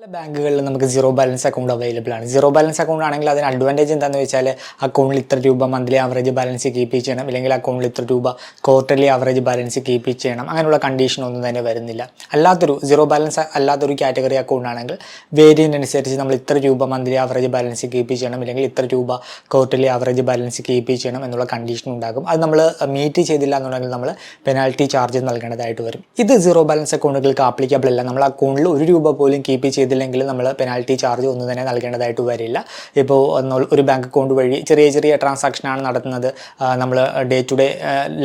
പല ബാങ്കുകളിൽ നമുക്ക് സീറോ ബാലൻസ് അക്കൗണ്ട് അവൈലബിൾ ആണ്. സീറോ ബാലൻസ് അക്കൗണ്ട് ആണെങ്കിൽ അതിന് അഡ്വാന്റേജ് എന്താണെന്ന് വെച്ചാൽ അക്കൗണ്ടിൽ ഇത്ര രൂപ മന്ത്ലി ആവറേജ് ബാലൻസ് കീപ്പ് ചെയ്യണം. അല്ലെങ്കിൽ അക്കൗണ്ടിൽ ഇത്ര രൂപ ക്വാർട്ടർലി ആവറേജ് ബാലൻസ് കീപ്പ് ചെയ്യണം. അങ്ങനെയുള്ള കണ്ടീഷൻ ഒന്നും തന്നെ വരുന്നില്ല. അല്ലാത്തൊരു സീറോ ബാലൻസ് അല്ലാത്തൊരു കാറ്റഗറി അക്കൗണ്ട് ആണെങ്കിൽ വേരിയന്റ് അനുസരിച്ച് നമ്മൾ ഇത്ര രൂപ മന്ത്ലി ആവറേജ് ബാലൻസ് കീപ്പ് ചെയ്യണം. അല്ലെങ്കിൽ ഇത്ര രൂപ ക്വാർട്ടർലി ആവറേജ് ബാലൻസ് കീപ്പ് ചെയ്യണം എന്നുള്ള കണ്ടീഷൻ ഉണ്ടാകും. അത് നമ്മൾ മീറ്റ് ചെയ്തില്ല എന്നുണ്ടെങ്കിൽ നമ്മൾ പെനാൽറ്റി ചാർജ് നൽകേണ്ടതായിട്ട് വരും. ഇത് സീറോ ബാലൻസ് അക്കൗണ്ടുകൾക്ക് ആപ്ലിക്കബിൾ അല്ല. നമ്മൾ അക്കൗണ്ടിൽ ഒരു രൂപ പോലും കീപ്പ് ചെയ്തില്ലെങ്കിൽ നമ്മൾ പെനാൽറ്റി ചാർജ് ഒന്നും തന്നെ നൽകേണ്ടതായിട്ട് വരില്ല. ഇപ്പോൾ ഒരു ബാങ്ക് അക്കൗണ്ട് വഴി ചെറിയ ചെറിയ ട്രാൻസാക്ഷനാണ് നടത്തുന്നത്. നമ്മൾ ഡേ ടു ഡേ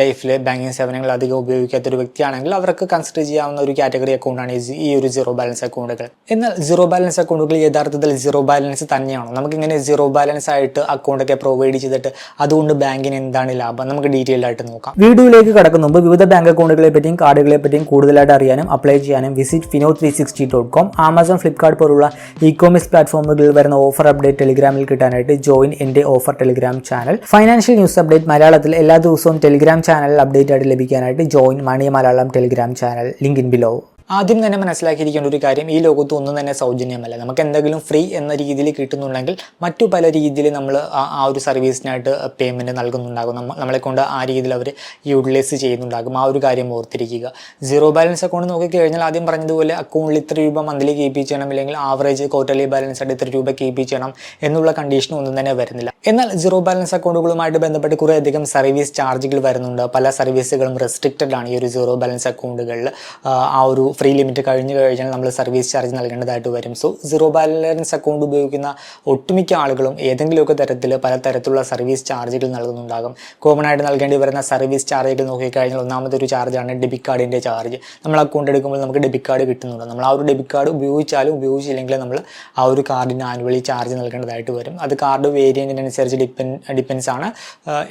ലൈഫിൽ ബാങ്കിങ് സേവനങ്ങൾ അധികം ഉപയോഗിക്കാത്ത ഒരു വ്യക്തിയാണെങ്കിൽ അവർക്ക് കൺസിഡർ ചെയ്യാവുന്ന ഒരു കാറ്റഗറി അക്കൗണ്ടാണ് ഈ ഒരു സീറോ ബാലൻസ് അക്കൗണ്ടുകൾ എന്നാൽ സീറോ ബാലൻസ് അക്കൗണ്ടുകൾ യഥാർത്ഥത്തിൽ സീറോ ബാലൻസ് തന്നെയാണോ? നമുക്കിങ്ങനെ സീറോ ബാലൻസ് ആയിട്ട് അക്കൗണ്ടൊക്കെ പ്രൊവൈഡ് ചെയ്തിട്ട് അതുകൊണ്ട് ബാങ്കിന് എന്താണ് ലാഭം? നമുക്ക് ഡീറ്റെയിൽ ആയിട്ട് നോക്കാം. വീഡിയോയിലേക്ക് കടക്കുന്ന മുമ്പ് വിവിധ ബാങ്ക് അക്കൗണ്ടുകളെ പറ്റിയും കാർഡുകളെ പറ്റിയും കൂടുതലായിട്ട് അറിയാനും അപ്ലൈ ചെയ്യാനും visit Fino three sixty dot com Amazon Flipkart പോലുള്ള ഇ കോമേഴ്സ് പ്ലാറ്റ്ഫോമുകളിൽ വരുന്ന ഓഫർ അപ്ഡേറ്റ് ടെലിഗ്രാമിൽ കിട്ടാനായിട്ട് ജോയിൻ എന്റെ offer Telegram channel financial news update മലയാളത്തിൽ എല്ലാ ദിവസവും ടെലിഗ്രാം ചാനലിൽ അപ്ഡേറ്റ് ആയിട്ട് ലഭിക്കാനായിട്ട് join money Malayalam Telegram channel link in below ആദ്യം തന്നെ മനസ്സിലാക്കിയിരിക്കേണ്ട ഒരു കാര്യം ഈ ലോകത്ത് ഒന്നും തന്നെ സൗജന്യമല്ല. നമുക്ക് എന്തെങ്കിലും ഫ്രീ എന്ന രീതിയിൽ കിട്ടുന്നുണ്ടെങ്കിൽ മറ്റു പല രീതിയിൽ നമ്മൾ ആ ഒരു സർവീസിനായിട്ട് പേയ്മെന്റ് നൽകുന്നുണ്ടാകും. നമ്മ നമ്മളെ കൊണ്ട് ആ രീതിയിൽ അവർ യൂട്ടിലൈസ് ചെയ്യുന്നുണ്ടാകും. ആ ഒരു കാര്യം ഓർത്തിരിക്കുക. സീറോ ബാലൻസ് അക്കൗണ്ട് നോക്കിക്കഴിഞ്ഞാൽ ആദ്യം പറഞ്ഞതുപോലെ അക്കൗണ്ടിൽ ഇത്ര രൂപ മന്ത്ലി കീപ്പ് ചെയ്യണം അല്ലെങ്കിൽ ആവറേജ് ക്വാർട്ടർലി ബാലൻസ് ആയിട്ട് ഇത്ര രൂപ കീപ്പ് ചെയ്യണം എന്നുള്ള കണ്ടീഷൻ ഒന്നും തന്നെ വരുന്നില്ല. എന്നാൽ സീറോ ബാലൻസ് അക്കൗണ്ടുകളുമായിട്ട് ബന്ധപ്പെട്ട് കുറേയധികം സർവീസ് ചാർജുകൾ വരുന്നുണ്ട്. പല സർവീസുകളും റെസ്ട്രിക്റ്റഡ് ആണ് ഈ ഒരു സീറോ ബാലൻസ് അക്കൗണ്ടുകളിൽ ആ ഒരു ഫ്രീ ലിമിറ്റ് കഴിഞ്ഞു കഴിഞ്ഞാൽ നമ്മൾ സർവീസ് ചാർജ് നൽകേണ്ടതായിട്ട് വരും. സോ സീറോ ബാലൻസ് അക്കൗണ്ട് ഉപയോഗിക്കുന്ന ഒട്ടുമിക്ക ആളുകളും ഏതെങ്കിലുമൊക്കെ തരത്തിൽ പല തരത്തിലുള്ള സർവീസ് ചാർജുകൾ നൽകുന്നുണ്ടാകും. കോമൺ ആയിട്ട് നൽകേണ്ടി വരുന്ന സർവീസ് ചാർജുകൾ നോക്കിക്കഴിഞ്ഞാൽ ഒന്നാമത്തെ ഒരു ചാർജാണ് ഡെബിറ്റ് കാർഡിന്റെ ചാർജ്. നമ്മൾ അക്കൗണ്ട് എടുക്കുമ്പോൾ നമുക്ക് ഡെബിറ്റ് കാർഡ് കിട്ടുന്നുണ്ട്. നമ്മൾ ആ ഒരു ഡെബിറ്റ് കാർഡ് ഉപയോഗിച്ചാലും ഉപയോഗിച്ചില്ലെങ്കിൽ നമ്മൾ ആ ഒരു കാർഡിന് ആനുവലി ചാർജ് നൽകേണ്ടതായിട്ട് വരും. അത് കാർഡ് വേരിയന്റിനനുസരിച്ച് ഡിപ്പെൻ ഡിപ്പെൻസ് ആണ്.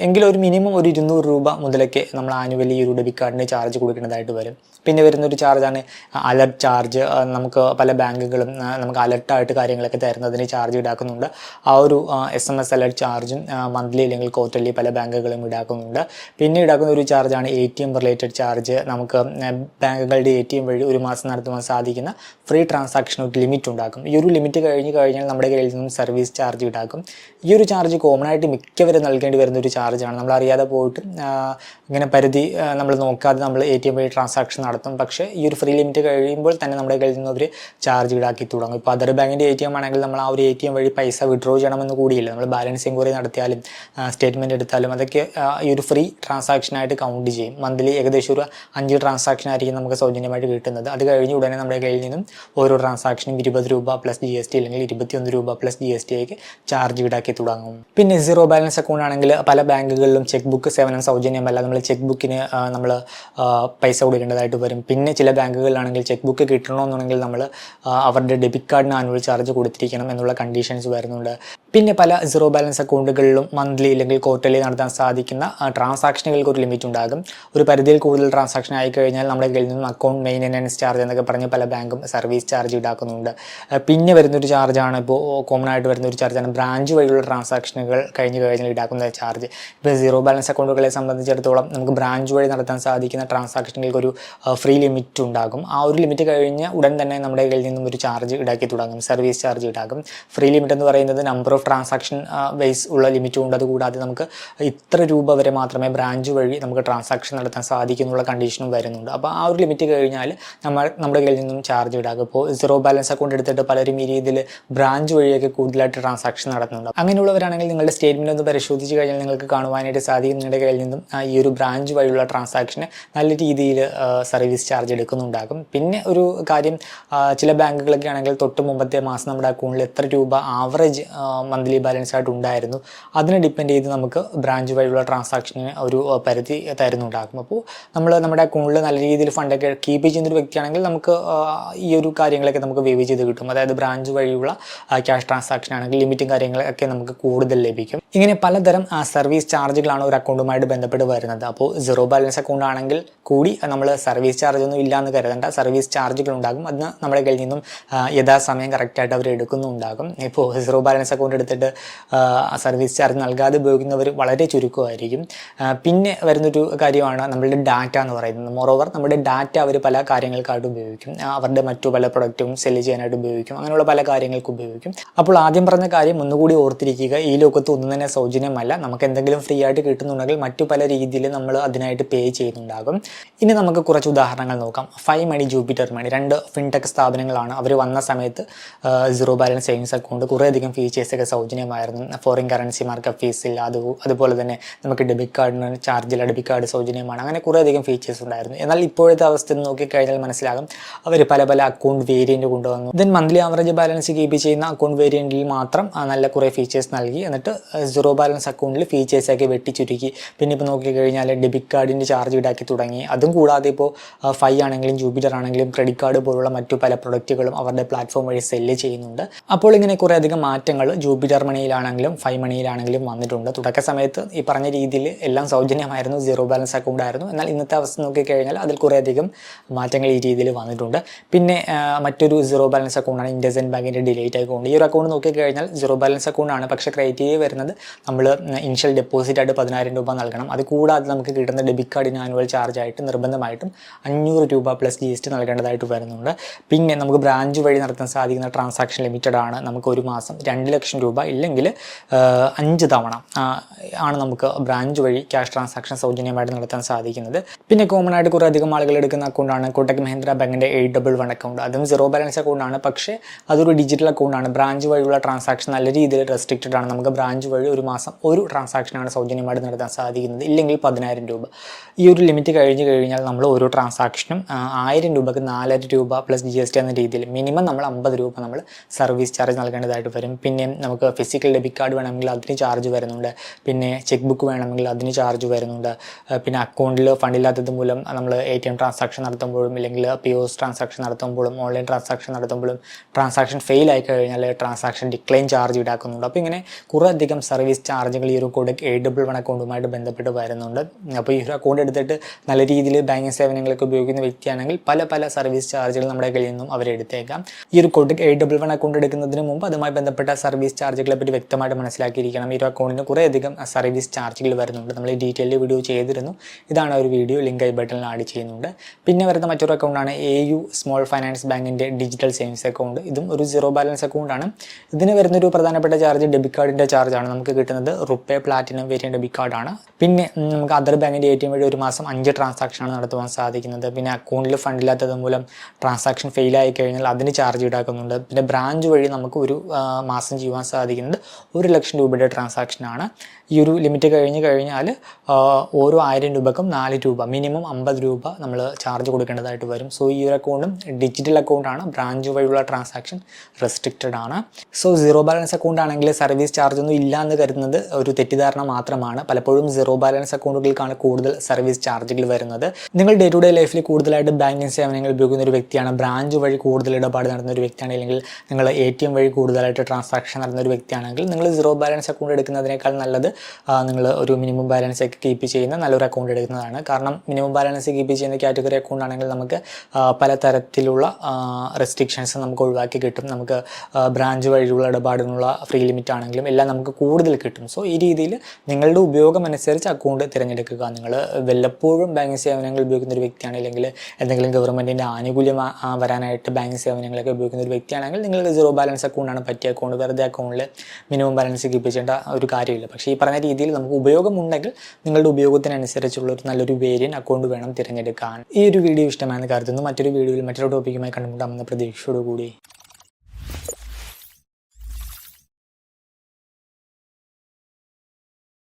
എങ്കിലും ഒരു മിനിമം ഒരു ഇരുന്നൂറ് രൂപ മുതലൊക്കെ നമ്മൾ ആനുവലി ഈ ഒരു ഡെബിറ്റ് കാർഡിന് ചാർജ് കൊടുക്കേണ്ടതായിട്ട് വരും. പിന്നെ വരുന്ന ഒരു ചാർജാണ് അലർട്ട് ചാർജ് നമുക്ക് പല ബാങ്കുകളും നമുക്ക് അലർട്ടായിട്ട് കാര്യങ്ങളൊക്കെ തരുന്നതിന് ചാർജ് ഈടാക്കുന്നുണ്ട് ആ ഒരു എസ് എം എസ് അലർട്ട് ചാർജും മന്ത്ലി അല്ലെങ്കിൽ ക്വാർട്ടർലി പല ബാങ്കുകളും ഈടാക്കുന്നുണ്ട് പിന്നെ ഈടാക്കുന്ന ഒരു ചാർജാണ് A T M related charge നമുക്ക് ബാങ്കുകളുടെ എ ടി എം വഴി ഒരു മാസം നടത്തുവാൻ സാധിക്കുന്ന ഫ്രീ ട്രാൻസാക്ഷൻ ഒരു ലിമിറ്റ് ഉണ്ടാക്കും. ഈ ഒരു ലിമിറ്റ് കഴിഞ്ഞ് കഴിഞ്ഞാൽ നമ്മുടെ കയ്യിൽ നിന്നും സർവീസ് ചാർജ് ഈടാക്കും ഈ ഒരു ചാർജ് കോമൺ ആയിട്ട് മിക്കവരും നൽകേണ്ടി വരുന്ന ഒരു ചാർജാണ് നമ്മൾ അറിയാതെ പോയിട്ട് ഇങ്ങനെ പരിധി നമ്മൾ നോക്കാതെ നമ്മൾ എ ടി എം വഴി ട്രാൻസാക്ഷൻ നടത്തും. പക്ഷേ ഈ ഒരു ഫ്രീ ലിമിറ്റ് കഴിയുമ്പോൾ തന്നെ നമ്മുടെ കയ്യിൽ നിന്ന് അവർ ചാർജ് ഈടാക്കി തുടങ്ങും. ഇപ്പോൾ അതർ ബാങ്കിന്റെ എ ടി എം ആണെങ്കിൽ നമ്മൾ ആ ഒരു എ ടി എം വഴി പൈസ വിഡ്രോ ചെയ്യണമെന്ന് കൂടിയില്ല. നമ്മൾ ബാലൻസ് എൻക്വയറി നടത്തിയാലും സ്റ്റേറ്റ്മെന്റ് എടുത്താലും അതൊക്കെ ഈ ഒരു ഫ്രീ ട്രാൻസാക്ഷനായിട്ട് കൗണ്ട് ചെയ്യും. മന്ത്ലി ഏകദേശം ഒരു അഞ്ച് ട്രാൻസാക്ഷൻ ആയിരിക്കും നമുക്ക് സൗജന്യമായിട്ട് കിട്ടുന്നത്. അത് കഴിഞ്ഞ് ഉടനെ നമ്മുടെ കയ്യിൽ നിന്നും ഓരോ ട്രാൻസാക്ഷനും ഇരുപത് രൂപ പ്ലസ് ജി എസ് ടി അല്ലെങ്കിൽ ഇരുപത്തിയൊന്ന് രൂപ പ്ലസ് ജി എസ് ടി ആയിട്ട് ചാർജ് ഈടാക്കി തുടങ്ങും. പിന്നെ സീറോ ബാലൻസ് അക്കൗണ്ട് ആണെങ്കിൽ പല ബാങ്കുകളിലും ചെക്ക് ബുക്ക് സേവനം സൗജന്യമല്ല. നമ്മൾ ചെക്ക് ബുക്കിന് നമ്മൾ പൈസ കൊടുക്കേണ്ടതായിട്ട് വരും. പിന്നെ ചില ബാങ്കുകളിലാണെങ്കിൽ ചെക്ക് ബുക്ക് കിട്ടണമെന്നുണ്ടെങ്കിൽ നമ്മൾ അവരുടെ ഡെബിറ്റ് കാർഡിന് ആനുവൽ ചാർജ് കൊടുത്തിരിക്കണം എന്നുള്ള കണ്ടീഷൻസ് വരുന്നുണ്ട്. പിന്നെ പല സീറോ ബാലൻസ് അക്കൗണ്ടുകളിലും മന്ത്ലി അല്ലെങ്കിൽ ക്വാർട്ടർലി നടത്താൻ സാധിക്കുന്ന ട്രാൻസാക്ഷനുകൾക്ക് ഒരു ലിമിറ്റ് ഉണ്ടാകും. ഒരു പരിധിയിൽ കൂടുതൽ ട്രാൻസാക്ഷൻ ആയി കഴിഞ്ഞാൽ നമ്മുടെ കയ്യിൽ നിന്നും അക്കൗണ്ട് മെയിന്റനൻസ് ചാർജ് എന്നൊക്കെ പറഞ്ഞ് പല ബാങ്കും സർവീസ് ചാർജ് ഈടാക്കുന്നുണ്ട്. പിന്നെ വരുന്നൊരു ചാർജാണ് ഇപ്പോൾ കോമൺ ആയിട്ട് വരുന്ന ഒരു ചാർജാണ് ബ്രാഞ്ച് വഴിയുള്ള ട്രാൻസാക്ഷനുകൾ കഴിഞ്ഞ് കഴിഞ്ഞാൽ ഈടാക്കുന്ന ചാർജ് ഇപ്പോൾ സീറോ ബാലൻസ് അക്കൗണ്ടുകളെ സംബന്ധിച്ചിടത്തോളം നമുക്ക് ബ്രാഞ്ച് വഴി നടത്താൻ സാധിക്കുന്ന ട്രാൻസാക്ഷനുകൾക്ക് ഒരു ഫ്രീ ലിമിറ്റ് ഉണ്ടാകും. ആ ഒരു ലിമിറ്റ് കഴിഞ്ഞ് ഉടൻ തന്നെ നമ്മുടെ കയ്യിൽ നിന്നും ഒരു ചാർജ് ഈടാക്കി തുടങ്ങും. സർവീസ് ചാർജ് ഈടാക്കും. ഫ്രീ ലിമിറ്റ് എന്ന് പറയുന്നത് നമ്പർ ട്രാൻസാക്ഷൻ ബേസ് ഉള്ള ലിമിറ്റും ഉണ്ട്. അതുകൂടാതെ നമുക്ക് ഇത്ര രൂപ വരെ മാത്രമേ ബ്രാഞ്ച് വഴി നമുക്ക് ട്രാൻസാക്ഷൻ നടത്താൻ സാധിക്കുന്നുള്ള കണ്ടീഷനും വരുന്നുണ്ട്. അപ്പോൾ ആ ഒരു ലിമിറ്റ് കഴിഞ്ഞാൽ നമ്മൾ നമ്മുടെ കയ്യിൽ നിന്നും ചാർജ് ഈടാക്കും ഇപ്പോൾ സീറോ ബാലൻസ് അക്കൗണ്ട് എടുത്തിട്ട് പലരും ഈ രീതിയിൽ ബ്രാഞ്ച് വഴിയൊക്കെ കൂടുതലായിട്ട് ട്രാൻസാക്ഷൻ നടത്തുന്നുണ്ട്. അങ്ങനെയുള്ളവരാണെങ്കിൽ നിങ്ങളുടെ സ്റ്റേറ്റ്മെന്റ് ഒന്ന് പരിശോധിച്ച് കഴിഞ്ഞാൽ നിങ്ങൾക്ക് കാണുവാനായിട്ട് സാധിക്കും. നിങ്ങളുടെ കയ്യിൽ നിന്നും ഈ ഒരു ബ്രാഞ്ച് വഴിയുള്ള ട്രാൻസാക്ഷന് നല്ല രീതിയിൽ സർവീസ് ചാർജ് എടുക്കുന്നുണ്ടാകും. പിന്നെ ഒരു കാര്യം ചില ബാങ്കുകളൊക്കെ ആണെങ്കിൽ തൊട്ട് മുമ്പത്തെ മാസം നമ്മുടെ അക്കൗണ്ടിൽ എത്ര രൂപ ആവറേജ് മന്ത്ലി ബാലൻസ് ആയിട്ട് ഉണ്ടായിരുന്നു അതിനെ ഡിപ്പെൻഡ് ചെയ്ത് നമുക്ക് ബ്രാഞ്ച് വഴിയുള്ള ട്രാൻസാക്ഷന് ഒരു പരിധി തരുന്നുണ്ടാകും അപ്പോൾ നമ്മൾ നമ്മുടെ അക്കൗണ്ടിൽ നല്ല രീതിയിൽ ഫണ്ടൊക്കെ കീപ്പ് ചെയ്യുന്നൊരു വ്യക്തിയാണെങ്കിൽ നമുക്ക് ഈ ഒരു കാര്യങ്ങളൊക്കെ നമുക്ക് വേവ് ചെയ്ത് കിട്ടും. അതായത് ബ്രാഞ്ച് വഴിയുള്ള ക്യാഷ് ട്രാൻസാക്ഷൻ ആണെങ്കിൽ ലിമിറ്റും കാര്യങ്ങളൊക്കെ നമുക്ക് കൂടുതൽ ലഭിക്കും. ഇങ്ങനെ പലതരം സർവീസ് ചാർജുകളാണ് ഒരു അക്കൗണ്ടുമായിട്ട് ബന്ധപ്പെട്ട് വരുന്നത്. അപ്പോൾ സീറോ ബാലൻസ് അക്കൗണ്ട് ആണെങ്കിൽ കൂടി നമ്മൾ സർവീസ് ചാർജ് ഒന്നും ഇല്ല എന്ന് കരുതേണ്ട സർവീസ് ചാർജുകൾ ഉണ്ടാകും. അത് നമ്മുടെ കയ്യിൽ നിന്നും യഥാസമയം കറക്റ്റായിട്ട് അവർ എടുക്കുന്നുണ്ടാകും. ഇപ്പോൾ സീറോ ബാലൻസ് അക്കൗണ്ട് എടുത്തിട്ട് സർവീസ് ചാർജ് നൽകാതെ ഉപയോഗിക്കുന്നവർ വളരെ ചുരുക്കമായിരിക്കും. പിന്നെ വരുന്നൊരു കാര്യമാണ് നമ്മളുടെ ഡാറ്റ എന്ന് പറയുന്നത്. മോറോവർ നമ്മുടെ ഡാറ്റ അവർ പല കാര്യങ്ങൾക്കായിട്ട് ഉപയോഗിക്കും. അവരുടെ മറ്റു പല പ്രൊഡക്റ്റും സെൽ ചെയ്യാനായിട്ട് ഉപയോഗിക്കും. അങ്ങനെയുള്ള പല കാര്യങ്ങൾക്കും ഉപയോഗിക്കും. അപ്പോൾ ആദ്യം പറഞ്ഞ കാര്യം ഒന്നുകൂടി ഓർത്തിരിക്കുക. ഈ ലോകത്ത് ഒന്നും തന്നെ സൗജന്യമല്ല. നമുക്ക് എന്തെങ്കിലും ഫ്രീ ആയിട്ട് കിട്ടുന്നുണ്ടെങ്കിൽ മറ്റു പല രീതിയിൽ നമ്മൾ അതിനായിട്ട് പേ ചെയ്യുന്നുണ്ടാകും. ഇനി നമുക്ക് കുറച്ച് ഉദാഹരണങ്ങൾ നോക്കാം. ഫൈവ് മണി ജൂപ്പിറ്റർ മണി രണ്ട് ഫിൻടെക് സ്ഥാപനങ്ങളാണ്. അവർ വന്ന സമയത്ത് സീറോ ബാലൻസ് സേവിങ്സ് അക്കൗണ്ട് കുറേയധികം ഫീച്ചേഴ്സൊക്കെ സൗജന്യമായിരുന്നു. ഫോറിൻ കറൻസി മാർക്കപ്പ് ഫീസ് ഇല്ല. അത് അതുപോലെ തന്നെ നമുക്ക് ഡെബിറ്റ് കാർഡിന് ചാർജില്ല ഡെബിറ്റ് കാർഡ് സൗജന്യമാണ്. അങ്ങനെ കുറേ അധികം ഫീച്ചേഴ്സ് ഉണ്ടായിരുന്നു. എന്നാൽ ഇപ്പോഴത്തെ അവസ്ഥ നോക്കിക്കഴിഞ്ഞാൽ മനസ്സിലാകും. അവർ പല പല അക്കൗണ്ട് വേരിയന്റ് കൊണ്ടുവന്നു. Then monthly average balance keep ചെയ്യുന്ന അക്കൗണ്ട് വേരിയന്റിൽ മാത്രം നല്ല കുറേ ഫീച്ചേഴ്സ് നൽകി. എന്നിട്ട് സീറോ ബാലൻസ് അക്കൗണ്ടിൽ ഫീച്ചേഴ്സൊക്കെ വെട്ടി ചുരുക്കി പിന്നെ ഇപ്പോൾ നോക്കിക്കഴിഞ്ഞാൽ ഡെബിറ്റ് കാർഡിന്റെ ചാർജ് ഈടാക്കി തുടങ്ങി. അതും കൂടാതെ ഇപ്പോൾ ഫൈ ആണെങ്കിലും ജൂപ്പിറ്റർ ആണെങ്കിലും ക്രെഡിറ്റ് കാർഡ് പോലുള്ള മറ്റു പല പ്രൊഡക്റ്റുകളും അവരുടെ പ്ലാറ്റ്ഫോം വഴി സെല്ല് ചെയ്യുന്നുണ്ട്. അപ്പോൾ ഇങ്ങനെ കുറേ അധികം മാറ്റങ്ങൾ ജൂപ്പിറ്റർ മണിയിലാണെങ്കിലും ഫൈവ് മണിയിലാണെങ്കിലും വന്നിട്ടുണ്ട്. തുടക്ക സമയത്ത് ഈ പറഞ്ഞ രീതിയിൽ എല്ലാം സൗജന്യമായിരുന്നു സീറോ ബാലൻസ് അക്കൗണ്ട് ആയിരുന്നു. എന്നാൽ ഇന്നത്തെ അവസ്ഥ നോക്കിക്കഴിഞ്ഞാൽ അതിൽ കുറേയധികം മാറ്റങ്ങൾ ഈ രീതിയിൽ വന്നിട്ടുണ്ട്. പിന്നെ മറ്റൊരു സീറോ ബാലൻസ് അക്കൗണ്ടാണ് ഇൻഡസൻ ബാങ്കിന്റെ ഡിലേറ്റ് അക്കൗണ്ട് ഈ ഒരു അക്കൗണ്ട് നോക്കിക്കഴിഞ്ഞാൽ സീറോ ബാലൻസ് അക്കൗണ്ടാണ് പക്ഷേ ക്രൈറ്റീരിയ വരുന്നത് നമ്മൾ ഇനിഷ്യൽ ഡെപ്പോസിറ്റ് ആയിട്ട് പതിനായിരം രൂപ നൽകണം. അത് കൂടാതെ നമുക്ക് കിട്ടുന്ന ഡെബിറ്റ് കാർഡിന് ആനുവൽ ചാർജ് ആയിട്ട് നിർബന്ധമായിട്ടും അഞ്ഞൂറ് രൂപ പ്ലസ് ജി എസ് ടി നൽകേണ്ടതായിട്ട് വരുന്നുണ്ട്. പിന്നെ നമുക്ക് ബ്രാഞ്ച് വഴി നടത്താൻ സാധിക്കുന്ന ട്രാൻസാക്ഷൻ ലിമിറ്റഡ് ആണ്. നമുക്ക് ഒരു മാസം രണ്ട് ലക്ഷം രൂപ ഇല്ലെങ്കിൽ അഞ്ച് തവണ ആണ് നമുക്ക് ബ്രാഞ്ച് വഴി ക്യാഷ് ട്രാൻസാക്ഷൻ സൗജന്യമായിട്ട് നടത്താൻ സാധിക്കുന്നത്. പിന്നെ കോമൺ ആയിട്ട് കുറേ അധികം ആളുകൾ എടുക്കുന്ന അക്കൗണ്ടാണ് കോട്ടക് മഹീന്ദ്ര ബാങ്കിന്റെ എയ്റ്റ് ഡബിൾ വൺ അക്കൗണ്ട് അതും സീറോ ബാലൻസ് അക്കൗണ്ടാണ് പക്ഷേ അതൊരു ഡിജിറ്റൽ അക്കൗണ്ടാണ് ബ്രാഞ്ച് വഴിയുള്ള ട്രാൻസാക്ഷൻ നല്ല രീതിയിൽ റെസ്ട്രിക്റ്റഡ് ആണ്. നമുക്ക് ബ്രാഞ്ച് വഴി ഒരു മാസം ഒരു ട്രാൻസാക്ഷനാണ് സൗജന്യമായിട്ട് നടത്താൻ സാധിക്കുന്നത്. ഇല്ലെങ്കിൽ പതിനായിരം രൂപ. ഈ ഒരു ലിമിറ്റ് കഴിഞ്ഞ് കഴിഞ്ഞാൽ നമ്മൾ ഓരോ ട്രാൻസാക്ഷനും ആയിരം രൂപക്ക് നാലായിരം രൂപ പ്ലസ് ജി എസ് ടി എന്ന രീതിയിൽ മിനിമം നമ്മൾ അമ്പത് രൂപ നമ്മൾ സർവീസ് ചാർജ് നൽകേണ്ടതായിട്ട് വരും. പിന്നെ നമുക്ക് ഫിസിക്കൽ ഡെബിറ്റ് കാർഡ് വേണമെങ്കിൽ അതിന് ചാർജ് വരുന്നുണ്ട്. പിന്നെ ചെക്ക് ബുക്ക് വേണമെങ്കിൽ അതിന് ചാർജ് വരുന്നുണ്ട്. പിന്നെ അക്കൗണ്ടിൽ ഫണ്ടില്ലാത്തത് മൂലം നമ്മൾ എ ടി എം ട്രാൻസാക്ഷൻ നടത്തുമ്പോഴും ഇല്ലെങ്കിൽ പി ഒ എസ് ട്രാൻസാക്ഷൻ നടത്തുമ്പോഴും ഓൺലൈൻ ട്രാൻസാക്ഷൻ നടത്തുമ്പോഴും ട്രാൻസാക്ഷൻ ഫെയിൽ ആയി കഴിഞ്ഞാൽ ട്രാൻസാക്ഷൻ ഡിക്ലൈൻ ചാർജ് ഈടാക്കുന്നുണ്ട്. അപ്പോൾ ഇങ്ങനെ കുറേ അധികം സർവീസ് ചാർജുകൾ ഈ ഒരു കോഡ് എ ഡബിൾ വൺ അക്കൗണ്ടുമായിട്ട് ബന്ധപ്പെട്ട് വരുന്നുണ്ട്. അപ്പോൾ ഈ ഒരു അക്കൗണ്ട് എടുത്തിട്ട് നല്ല രീതിയിൽ ബാങ്കിങ് സേവനങ്ങളൊക്കെ ഉപയോഗിക്കുന്ന വ്യക്തിയാണെങ്കിൽ പല പല സർവീസ് ചാർജുകൾ നമ്മുടെ കയ്യിൽ നിന്നും അവരെടുത്തേക്കാം. ഈ ഒരു code A double one account എടുക്കുന്നതിന് മുമ്പ് അതുമായി ബന്ധപ്പെട്ട സർവീസ് ചാർജുകളെ പറ്റി വ്യക്തമായിട്ട് മനസ്സിലാക്കിയിരിക്കണം. ഈ ഒരു അക്കൗണ്ടിന് കുറേ അധികം സർവീസ് ചാർജുകൾ വരുന്നുണ്ട്. നമ്മൾ ഡീറ്റെയിൽ വീഡിയോ ചെയ്തിരുന്നു. ഇതാണ് ഒരു വീഡിയോ ലിങ്ക് ഐ ബട്ടണിൽ ആഡ് ചെയ്യുന്നുണ്ട്. പിന്നെ വരുന്ന മറ്റൊരു അക്കൗണ്ടാണ് എ യു സ്മോൾ ഫൈനാൻസ് ബാങ്കിന്റെ ഡിജിറ്റൽ സേവിങ്സ് അക്കൗണ്ട് ഇതും ഒരു സീറോ ബാലൻസ് അക്കൗണ്ടാണ് ഇതിന് വരുന്നൊരു പ്രധാനപ്പെട്ട ചാർജ് ഡെബിറ്റ് കാർഡിന്റെ ചാർജാണ് നമുക്ക് കിട്ടുന്നത് റുപ്പേ പ്ലാറ്റിനം വേരിയൻ ഡെബിറ്റ് കാർഡാണ് പിന്നെ നമുക്ക് അതർ ബാങ്കിന്റെ എ ടി എം വഴി ഒരു മാസം അഞ്ച് ട്രാൻസാക്ഷനാണ് നടത്തുവാൻ സാധിക്കുന്നത്. പിന്നെ അക്കൗണ്ടിൽ ഫണ്ടില്ലാത്തത് മൂലം ട്രാൻസാക്ഷൻ ഫെയിലായി കഴിഞ്ഞാൽ അതിന് ചാർജ് ഈടാക്കുന്നുണ്ട്. പിന്നെ ബ്രാഞ്ച് വഴി നമുക്ക് ഒരു മാസം ചെയ്യുവാൻ സാധിക്കുന്നത് ഒരു ലക്ഷം രൂപയുടെ ട്രാൻസാക്ഷനാണ് ഈ ഒരു ലിമിറ്റ് കഴിഞ്ഞ് കഴിഞ്ഞാൽ ഓരോ ആയിരം രൂപക്കും നാല് രൂപ മിനിമം അമ്പത് രൂപ നമ്മൾ ചാർജ് കൊടുക്കേണ്ടതായിട്ട് വരും. സോ ഈ ഒരു അക്കൗണ്ടും ഡിജിറ്റൽ അക്കൗണ്ടാണ് ബ്രാഞ്ച് വഴിയുള്ള ട്രാൻസാക്ഷൻ റെസ്ട്രിക്റ്റഡ് ആണ്. സോ സീറോ ബാലൻസ് അക്കൗണ്ട് ആണെങ്കിൽ സർവീസ് ചാർജ് ഒന്നും ഇല്ല എന്ന് കരുതുന്നത് ഒരു തെറ്റിദ്ധാരണ മാത്രമാണ്. പലപ്പോഴും സീറോ ബാലൻസ് അക്കൗണ്ടുകൾക്കാണ് കൂടുതൽ സർവീസ് ചാർജുകൾ വരുന്നത്. നിങ്ങൾ ഡേ ടു ഡേ ലൈഫിൽ കൂടുതലായിട്ട് ബാങ്കിങ് സേവനങ്ങൾ ഉപയോഗിക്കുന്ന ഒരു വ്യക്തിയാണ്. ബ്രാഞ്ച് വഴി കൂടുതൽ ഇടപാട് നടന്ന ഒരു വ്യക്തിയാണ് അല്ലെങ്കിൽ നിങ്ങൾ എ ടി എം വഴി കൂടുതലായിട്ട് ട്രാൻസാക്ഷൻ നടത്തുന്ന ഒരു വ്യക്തിയാണെങ്കിൽ നിങ്ങൾ സീറോ ബാലൻസ് അക്കൗണ്ട് എടുക്കുന്നതിനേക്കാൾ നല്ലത് നിങ്ങൾ ഒരു മിനിമം ബാലൻസ് ഒക്കെ കീപ്പ് ചെയ്യുന്ന നല്ലൊരു അക്കൗണ്ട് എടുക്കുന്നതാണ്. കാരണം മിനിമം ബാലൻസ് കീപ്പ് ചെയ്യുന്ന കാറ്റഗറി അക്കൗണ്ട് ആണെങ്കിൽ നമുക്ക് പല പലതരത്തിലുള്ള റെസ്ട്രിക്ഷൻസ് നമുക്ക് ഒഴിവാക്കി കിട്ടും. നമുക്ക് ബ്രാഞ്ച് വഴിയുള്ള ഇടപാടിനുള്ള ഫ്രീ ലിമിറ്റ് ആണെങ്കിലും എല്ലാം നമുക്ക് കൂടുതൽ കിട്ടും. സോ ഈ രീതിയിൽ നിങ്ങളുടെ ഉപയോഗം അനുസരിച്ച് അക്കൗണ്ട് തിരഞ്ഞെടുക്കുക. നിങ്ങൾ വല്ലപ്പോഴും ബാങ്കിങ് സേവനങ്ങൾ ഉപയോഗിക്കുന്ന ഒരു വ്യക്തിയാണ് അല്ലെങ്കിൽ എന്തെങ്കിലും ഗവൺമെന്റിന്റെ ആനുകൂല്യം വരാനായിട്ട് ബാങ്കിങ് സേവനങ്ങളൊക്കെ ഉപയോഗിക്കുന്ന ഒരു വ്യക്തിയാണെങ്കിൽ നിങ്ങൾക്ക് സീറോ ബാലൻസ് അക്കൗണ്ടാണ് പറ്റിയ അക്കൗണ്ട് വെറുതെ അക്കൗണ്ടിൽ മിനിമം ബാലൻസ് കീപ്പിച്ചേണ്ട ഒരു കാര്യമില്ല. പക്ഷേ ഈ പറഞ്ഞ രീതിയിൽ നമുക്ക് ഉപയോഗമുണ്ടെങ്കിൽ നിങ്ങളുടെ ഉപയോഗത്തിനനുസരിച്ചുള്ള ഒരു നല്ലൊരു വേരിയൻ അക്കൗണ്ട് വേണം തിരഞ്ഞെടുക്കാൻ. ഈ ഒരു വീഡിയോ ഇഷ്ടമായെന്ന് കരുതുന്നു. മറ്റൊരു വീഡിയോയിൽ മറ്റൊരു ടോപ്പിക്കുമായി കണ്ടുമുട്ടാമെന്ന പ്രതീക്ഷയോടുകൂടി.